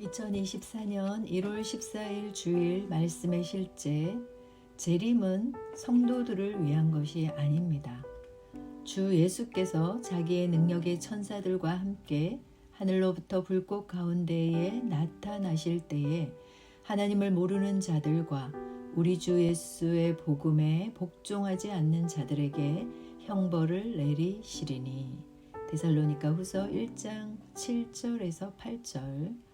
2024년 1월 14일 주일 말씀의 실제 재림은 성도들을 위한 것이 아닙니다. 주 예수께서 자기의 능력의 천사들과 함께 하늘로부터 불꽃 가운데에 나타나실 때에 하나님을 모르는 자들과 우리 주 예수의 복음에 복종하지 않는 자들에게 형벌을 내리시리니 데살로니가 후서 1장 7절에서 8절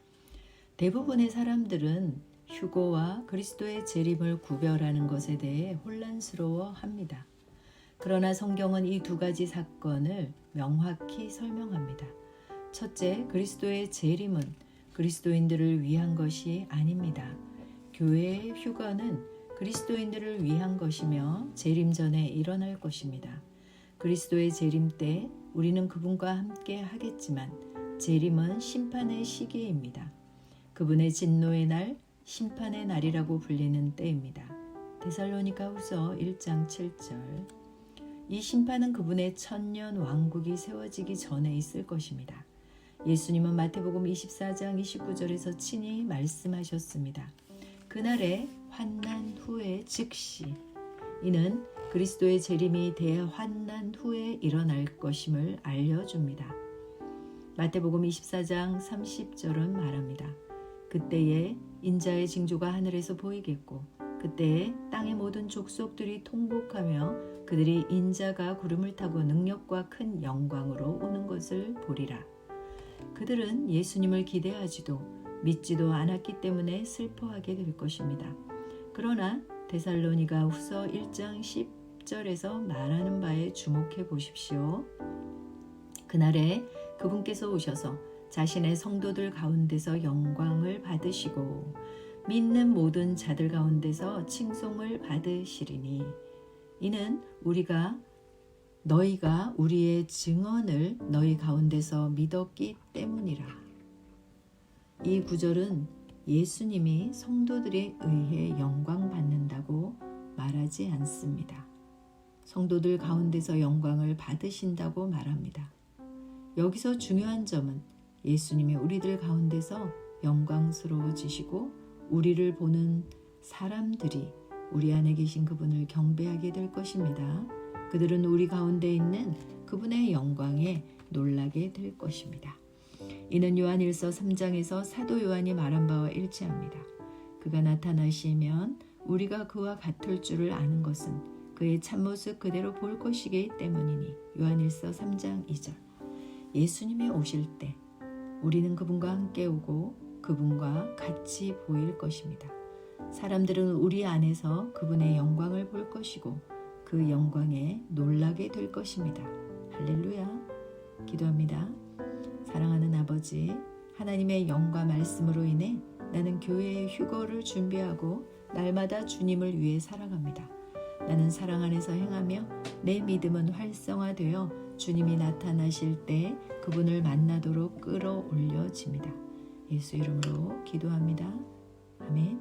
대부분의 사람들은 휴고와 그리스도의 재림을 구별하는 것에 대해 혼란스러워 합니다. 그러나 성경은 이 두 가지 사건을 명확히 설명합니다. 첫째, 그리스도의 재림은 그리스도인들을 위한 것이 아닙니다. 교회의 휴거는 그리스도인들을 위한 것이며 재림 전에 일어날 것입니다. 그리스도의 재림 때 우리는 그분과 함께 하겠지만 재림은 심판의 시기입니다. 그분의 진노의 날, 심판의 날이라고 불리는 때입니다. 데살로니가 후서 1장 7절. 이 심판은 그분의 천년 왕국이 세워지기 전에 있을 것입니다. 예수님은 마태복음 24장 29절에서 친히 말씀하셨습니다. 그날에 환난 후에 즉시 이는 그리스도의 재림이 대환난 후에 일어날 것임을 알려줍니다. 마태복음 24장 30절은 말합니다. 그때에 인자의 징조가 하늘에서 보이겠고 그때에 땅의 모든 족속들이 통곡하며 그들이 인자가 구름을 타고 능력과 큰 영광으로 오는 것을 보리라. 그들은 예수님을 기대하지도 믿지도 않았기 때문에 슬퍼하게 될 것입니다. 그러나 데살로니가 후서 1장 10절에서 말하는 바에 주목해 보십시오. 그날에 그분께서 오셔서 자신의 성도들 가운데서 영광을 받으시고 믿는 모든 자들 가운데서 칭송을 받으시리니 이는 우리가 너희가 우리의 증언을 너희 가운데서 믿었기 때문이라. 이 구절은 예수님이 성도들에 의해 영광 받는다고 말하지 않습니다. 성도들 가운데서 영광을 받으신다고 말합니다. 여기서 중요한 점은 예수님이 우리들 가운데서 영광스러워지시고 우리를 보는 사람들이 우리 안에 계신 그분을 경배하게 될 것입니다. 그들은 우리 가운데 있는 그분의 영광에 놀라게 될 것입니다. 이는 요한일서 3장에서 사도 요한이 말한 바와 일치합니다. 그가 나타나시면 우리가 그와 같을 줄을 아는 것은 그의 참모습 그대로 볼 것이기 때문이니 요한일서 3장 2절 예수님이 오실 때 우리는 그분과 함께 오고 그분과 같이 보일 것입니다. 사람들은 우리 안에서 그분의 영광을 볼 것이고 그 영광에 놀라게 될 것입니다. 할렐루야. 기도합니다. 사랑하는 아버지, 하나님의 영과 말씀으로 인해 나는 교회의 휴거를 준비하고 날마다 주님을 위해 살아갑니다. 나는 사랑 안에서 행하며 내 믿음은 활성화되어 주님이 나타나실 때 그분을 만나도록 끌어올려집니다. 예수 이름으로 기도합니다. 아멘.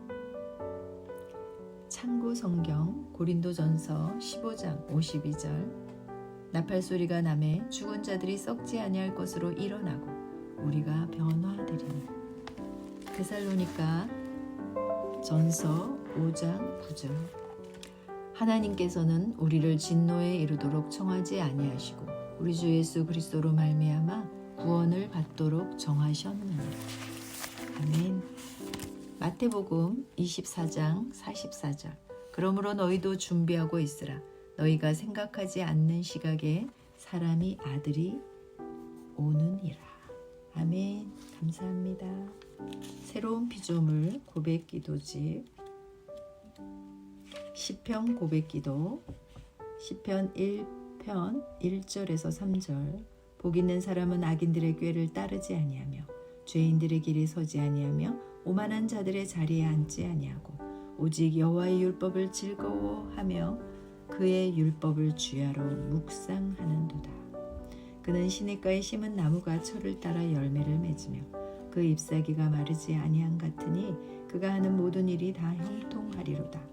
참고 성경 고린도전서 15장 52절 나팔 소리가 남에 죽은 자들이 썩지 아니할 것으로 일어나고 우리가 변화되리니 데살로니가 전서 5장 9절 하나님께서는 우리를 진노에 이르도록 청하지 아니하시고 우리 주 예수 그리스도로 말미암아 구원을 받도록 정하셨느니라. 아멘. 마태복음 24장 44절. 그러므로 너희도 준비하고 있으라. 너희가 생각하지 않는 시각에 사람이 아들이 오느니라. 아멘. 감사합니다. 새로운 피조물 고백 기도집 시편 고백 기도 시편 1 편 1절에서 3절 복 있는 사람은 악인들의 꾀를 따르지 아니하며 죄인들의 길에 서지 아니하며 오만한 자들의 자리에 앉지 아니하고 오직 여호와의 율법을 즐거워하며 그의 율법을 주야로 묵상하는도다. 그는 시냇가에 심은 나무가 철을 따라 열매를 맺으며 그 잎사귀가 마르지 아니한 같으니 그가 하는 모든 일이 다 형통하리로다.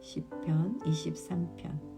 시편 23편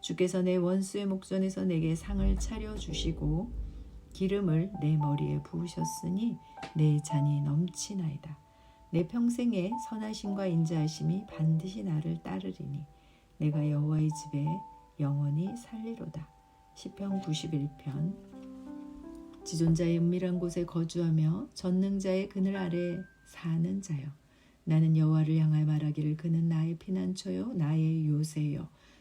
주께서 내 원수의 목전에서 내게 상을 차려 주시고 기름을 내 머리에 부으셨으니 내 잔이 넘치나이다. 내 평생에 선하심과 인자하심이 반드시 나를 따르리니 내가 여호와의 집에 영원히 살리로다. 시편 91편 지존자의 은밀한 곳에 거주하며 전능자의 그늘 아래 사는 자여 나는 여호와를 향하여 말하기를 그는 나의 피난처요 나의 요새요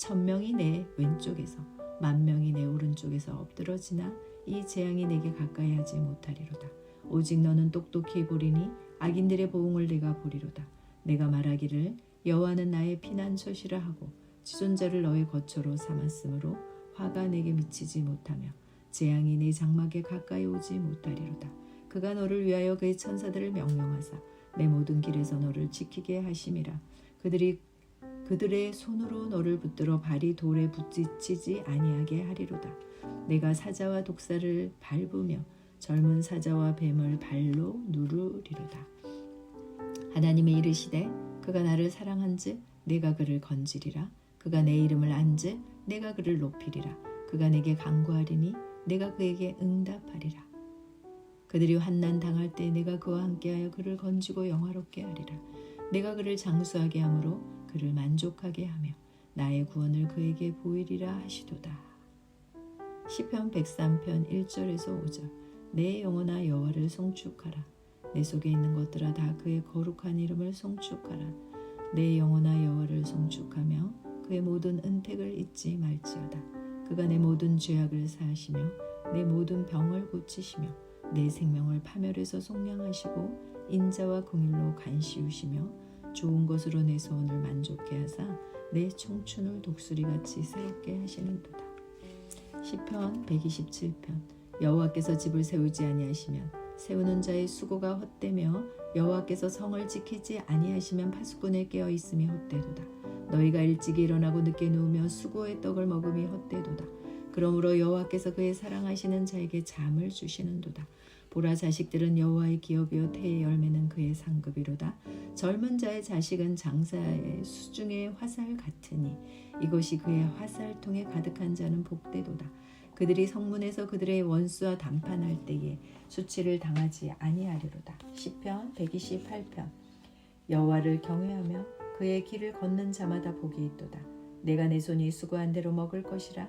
천명이 내 왼쪽에서 만명이 내 오른쪽에서 엎드러지나 이 재앙이 내게 가까이 하지 못하리로다. 오직 너는 똑똑히 보리니 악인들의 보응을 내가 보리로다. 내가 말하기를 여호와는 나의 피난처시라 하고 지존자를 너의 거처로 삼았으므로 화가 내게 미치지 못하며 재앙이 내 장막에 가까이 오지 못하리로다. 그가 너를 위하여 그의 천사들을 명령하사 내 모든 길에서 너를 지키게 하심이라. 그들이 그들의 손으로 너를 붙들어 발이 돌에 부딪히지 아니하게 하리로다. 내가 사자와 독사를 밟으며 젊은 사자와 뱀을 발로 누르리로다. 하나님의 이르시되 그가 나를 사랑한즉 내가 그를 건지리라. 그가 내 이름을 안즉 내가 그를 높이리라. 그가 내게 간구하리니 내가 그에게 응답하리라. 그들이 환난 당할 때 내가 그와 함께하여 그를 건지고 영화롭게 하리라. 내가 그를 장수하게 함으로 그를 만족하게 하며 나의 구원을 그에게 보이리라 하시도다. 시편 103편 1절에서 5절 내 영혼아 여호와를 송축하라. 내 속에 있는 것들아 다 그의 거룩한 이름을 송축하라. 내 영혼아 여호와를 송축하며 그의 모든 은택을 잊지 말지어다. 그가 내 모든 죄악을 사하시며 내 모든 병을 고치시며 내 생명을 파멸해서 속량하시고 인자와 긍휼로 간시우시며 좋은 것으로 내 소원을 만족케 하사 내 청춘을 독수리같이 새롭게 하시는도다. 시편 127편 여호와께서 집을 세우지 아니하시면 세우는 자의 수고가 헛되며 여호와께서 성을 지키지 아니하시면 파수꾼에 깨어 있음이 헛되도다. 너희가 일찍이 일어나고 늦게 누우며 수고의 떡을 먹음이 헛되도다. 그러므로 여호와께서 그의 사랑하시는 자에게 잠을 주시는도다. 보라 자식들은 여호와의 기업이요 태의 열매는 그의 상급이로다. 젊은 자의 자식은 장사의 수중의 화살 같으니 이것이 그의 화살통에 가득한 자는 복되도다. 그들이 성문에서 그들의 원수와 담판할 때에 수치를 당하지 아니하리로다. 시편 128편 여호와를 경외하며 그의 길을 걷는 자마다 복이 있도다. 내가 내 손이 수고한 대로 먹을 것이라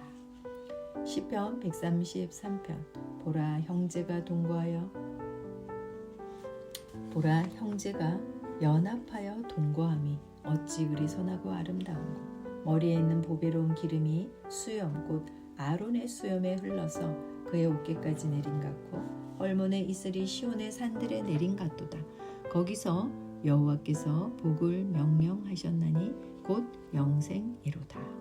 시편 133편. 보라 형제가 동거하여. 보라 형제가 연합하여 동거함이 어찌 그리 선하고 아름다운고. 머리에 있는 보배로운 기름이 수염 곧 아론의 수염에 흘러서 그의 어깨까지 내린 같고 헐몬의 이슬이 시온의 산들에 내린 같도다. 거기서 여호와께서 복을 명령하셨나니 곧 영생이로다.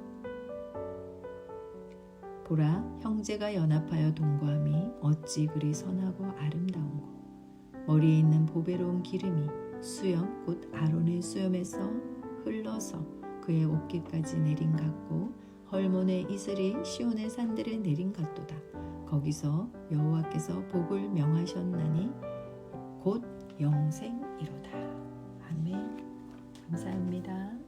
보라 형제가 연합하여 동거함이 어찌 그리 선하고 아름다운고 머리에 있는 보배로운 기름이 수염 곧 아론의 수염에서 흘러서 그의 어깨까지 내린 같고 헐몬의 이슬이 시온의 산들에 내린 같도다 거기서 여호와께서 복을 명하셨나니 곧 영생이로다. 아멘. 감사합니다.